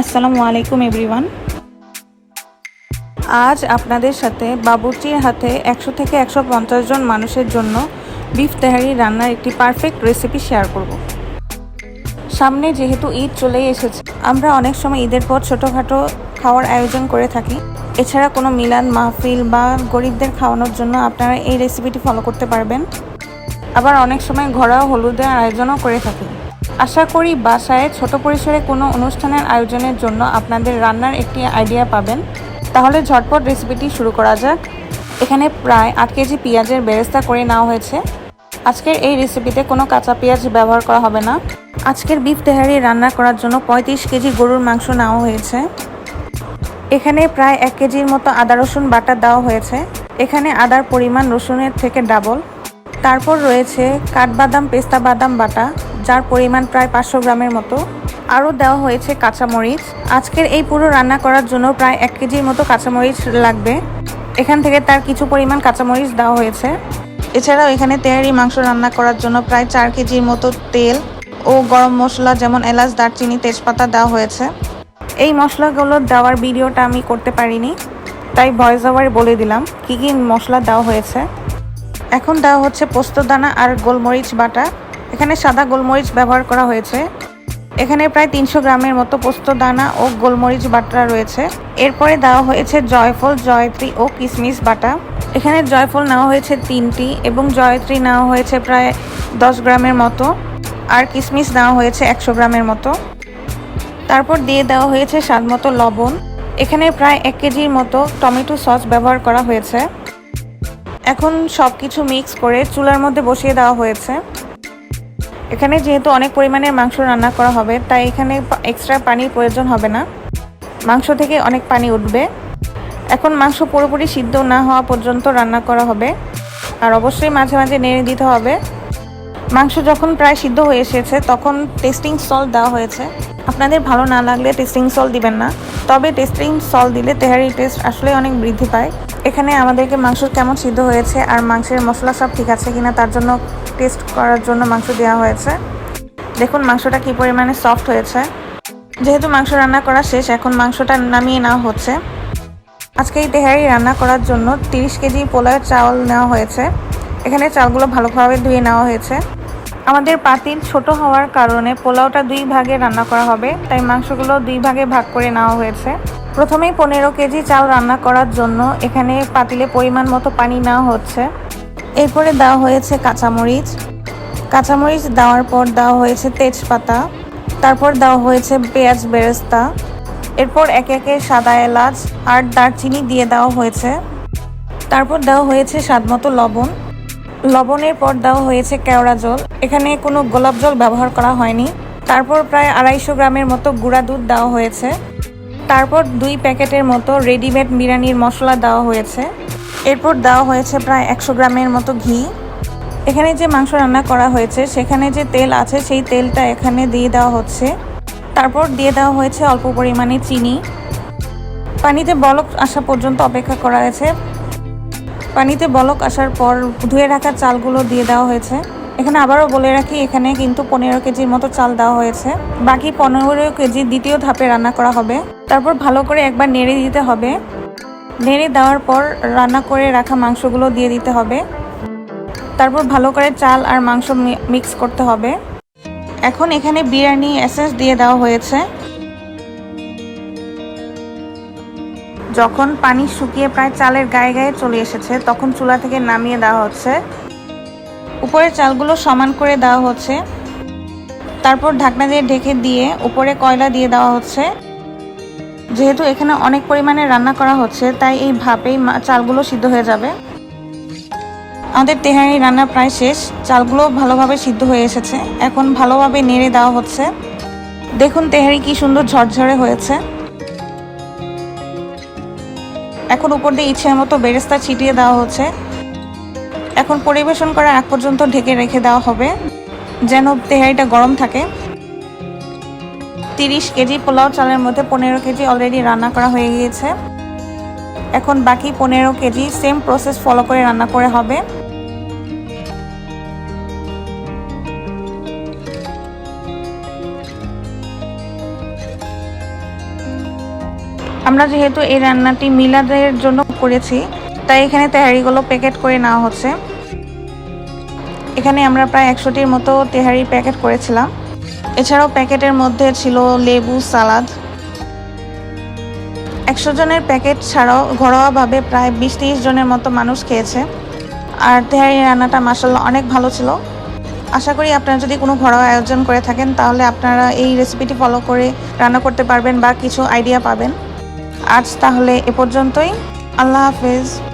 আসসালামু আলাইকুম, এভরিওয়ান। আজ আপনাদের সাথে বাবুর্চির হাতে একশো থেকে একশো পঞ্চাশ জন মানুষের জন্য বিফ তেহারি রান্নার একটি পারফেক্ট রেসিপি শেয়ার করব। সামনে যেহেতু ঈদ চলেই এসেছে, আমরা অনেক সময় ঈদের পর ছোটোখাটো খাওয়ার আয়োজন করে থাকি। এছাড়া কোনো মিলান মাহফিল বা গরিবদের খাওয়ানোর জন্য আপনারা এই রেসিপিটি ফলো করতে পারবেন। আবার অনেক সময় ঘরোয়া হলুদের আয়োজনও করে থাকি। আশা করি বাসায় ছোট পরিসরে কোনো অনুষ্ঠানের আয়োজনের জন্য আপনাদের রান্নার একটি আইডিয়া পাবেন। তাহলে ঝটপট রেসিপিটি শুরু করা যাক। এখানে প্রায় আট কেজি পেঁয়াজের বেরেস্তা করে নেওয়া হয়েছে। আজকের এই রেসিপিতে কোনো কাঁচা পেঁয়াজ ব্যবহার করা হবে না। আজকের বিফ তেহারি রান্না করার জন্য পঁয়ত্রিশ কেজি গরুর মাংস নেওয়া হয়েছে। এখানে প্রায় এক কেজির মতো আদা, রসুন বাটা দেওয়া হয়েছে। এখানে আদার পরিমাণ রসুনের থেকে ডাবল তারপর রয়েছে কাঠবাদাম, পেস্তা বাদাম বাটা। যার পরিমাণ প্রায় পাঁচশো গ্রামের মতো। আরও দেওয়া হয়েছে কাঁচামরিচ। আজকের এই পুরো রান্না করার জন্য প্রায় এক কেজির মতো কাঁচামরিচ লাগবে। এখান থেকে তার কিছু পরিমাণ কাঁচামরিচ দেওয়া হয়েছে। এছাড়াও এখানে তেহারি মাংস রান্না করার জন্য প্রায় চার কেজির মতো তেল ও গরম মশলা যেমন এলাচ, দারচিনি, তেজপাতা দেওয়া হয়েছে। এই মশলাগুলো দেওয়ার ভিডিওটা আমি করতে পারিনি, তাই ভয়েস ওভারে বলে দিলাম কী কী মশলা দেওয়া হয়েছে। এখন দেওয়া হচ্ছে পোস্তদানা আর গোলমরিচ বাটা। এখানে সাদা গোলমরিচ ব্যবহার করা হয়েছে। এখানে প্রায় তিনশো গ্রামের মতো পোস্ত, দানা ও গোলমরিচ বাটা রয়েছে। এরপরে দেওয়া হয়েছে জয়ফল, জয়ত্রী ও কিশমিশ বাটা। এখানে জয়ফল নেওয়া হয়েছে তিনটি এবং জয়ত্রী নেওয়া হয়েছে প্রায় দশ গ্রামের মতো। আর কিশমিশ নেওয়া হয়েছে একশো গ্রামের মতো। তারপর দিয়ে দেওয়া হয়েছে স্বাদ মতো লবণ। এখানে প্রায় এক কেজির মতো টমেটো সস ব্যবহার করা হয়েছে। এখন সব কিছু মিক্স করে চুলার মধ্যে বসিয়ে দেওয়া হয়েছে। এখানে যেহেতু অনেক পরিমাণের মাংস রান্না করা হবে, তাই এখানে এক্সট্রা পানির প্রয়োজন হবে না। মাংস থেকে অনেক পানি উঠবে। এখন মাংস পুরোপুরি সিদ্ধ না হওয়া পর্যন্ত রান্না করা হবে। আর অবশ্যই মাঝে মাঝে নেড়ে দিতে হবে। মাংস যখন প্রায় সিদ্ধ হয়ে এসেছে, তখন টেস্টিং সল্ট দেওয়া হয়েছে। আপনাদের ভালো না লাগলে টেস্টিং সল্ট দিবেন না। তবে টেস্টিং সল্ট দিলে তেহারির টেস্ট আসলে অনেক বৃদ্ধি পায়। এখানে আমাদেরকে মাংস কেমন সিদ্ধ হয়েছে আর মাংসের মশলা সব ঠিক আছে কিনা তার জন্য টেস্ট করার জন্য মাংস দেওয়া হয়েছে। দেখুন, মাংসটা কী পরিমাণে সফট হয়েছে। যেহেতু মাংস রান্না করা শেষ, এখন মাংসটা নামিয়ে নেওয়া হচ্ছে। আজকে এই তেহারি রান্না করার জন্য তিরিশ কেজি পোলার চাউল নেওয়া হয়েছে। এখানে চালগুলো ভালোভাবে ধুয়ে নেওয়া হয়েছে। আমাদের পাতিল ছোট হওয়ার কারণে পোলাওটা দুই ভাগে রান্না করা হবে, তাই মাংসগুলো দুই ভাগে ভাগ করে নেওয়া হয়েছে। প্রথমেই পনেরো কেজি চাল রান্না করার জন্য এখানে পাতিলে পরিমাণ মতো পানি নেওয়া হচ্ছে। এরপরে দেওয়া হয়েছে কাঁচামরিচ। কাঁচামরিচ দেওয়ার পর দেওয়া হয়েছে তেজপাতা। তারপর দেওয়া হয়েছে পেঁয়াজ বেরেস্তা। এরপর একে একে সাদা এলাচ আর দারচিনি দিয়ে দেওয়া হয়েছে। তারপর দেওয়া হয়েছে স্বাদমতো লবণ। লবণের পর দেওয়া হয়েছে কেওড়া জল। এখানে কোনো গোলাপ জল ব্যবহার করা হয়নি। তারপর প্রায় আড়াইশো গ্রামের মতো গুঁড়া দুধ দেওয়া হয়েছে। তারপর দুই প্যাকেটের মতো রেডিমেড বিরিয়ানির মশলা দেওয়া হয়েছে। এরপর দেওয়া হয়েছে প্রায় একশো গ্রামের মতো ঘি। এখানে যে মাংস রান্না করা হয়েছে, সেখানে যে তেল আছে, সেই তেলটা এখানে দিয়ে দেওয়া হচ্ছে। তারপর দিয়ে দেওয়া হয়েছে অল্প পরিমাণে চিনি। পানিতে বলক আসা পর্যন্ত অপেক্ষা করা হয়েছে। পানিতে বলক আসার পর ধুয়ে রাখা চালগুলো দিয়ে দেওয়া হয়েছে। এখানে আবারও বলে রাখি, এখানে কিন্তু পনেরো কেজির মতো চাল দেওয়া হয়েছে। বাকি পনেরো কেজি দ্বিতীয় ধাপে রান্না করা হবে। তারপর ভালো করে একবার নেড়ে দিতে হবে। নেড়ে দেওয়ার পর রান্না করে রাখা মাংসগুলো দিয়ে দিতে হবে। তারপর ভালো করে চাল আর মাংস মিক্স করতে হবে। এখন এখানে বিরিয়ানি এসেন্স দিয়ে দেওয়া হয়েছে। যখন পানি শুকিয়ে প্রায় চালের গায়ে গায়ে চলে এসেছে, তখন চুলা থেকে নামিয়ে দেওয়া হচ্ছে। উপরের চালগুলো সমান করে দেওয়া হচ্ছে। তারপর ঢাকনা দিয়ে ঢেকে দিয়ে উপরে কয়লা দিয়ে দেওয়া হচ্ছে। যেহেতু এখানে অনেক পরিমাণে রান্না করা হচ্ছে, তাই এই ভাপেই চালগুলো সিদ্ধ হয়ে যাবে। আমাদের তেহারি রান্না প্রায় শেষ। চালগুলো ভালোভাবে সিদ্ধ হয়ে এসেছে। এখন ভালোভাবে নেড়ে দেওয়া হচ্ছে। দেখুন তেহারি কি সুন্দর ঝরঝরে হয়েছে। এখন উপর দিয়ে ইচ্ছে মতো বেরেস্তা ছিটিয়ে দেওয়া হচ্ছে। এখন পরিবেশন করার আগ পর্যন্ত ঢেকে রেখে দেওয়া হবে। যেন তেহারিটা গরম থাকে। তিরিশ কেজি পোলাও চালের মধ্যে পনেরো কেজি অলরেডি রান্না করা হয়ে গিয়েছে। এখন বাকি পনেরো কেজি সেম প্রসেস ফলো করে রান্না করে হবে। আমরা যেহেতু এই রান্নাটি মিলাদের জন্য করেছি, তাই এখানে তেহারিগুলো প্যাকেট করে নেওয়া হচ্ছে। এখানে আমরা প্রায় একশোটির মতো তেহারি প্যাকেট করেছিলাম। এছাড়াও প্যাকেটের মধ্যে ছিল লেবু, সালাদ। একশো জনের প্যাকেট ছাড়াও ঘরোয়াভাবে প্রায় বিশ তিরিশ জনের মতো মানুষ খেয়েছে। আর তেহারি রান্নাটা মাসাল্লাহ অনেক ভালো ছিল। আশা করি আপনারা যদি কোনো ঘরোয়া আয়োজন করে থাকেন, তাহলে আপনারা এই রেসিপিটি ফলো করে রান্না করতে পারবেন বা কিছু আইডিয়া পাবেন। আজ তাহলে এ পর্যন্তই। আল্লাহ হাফেজ।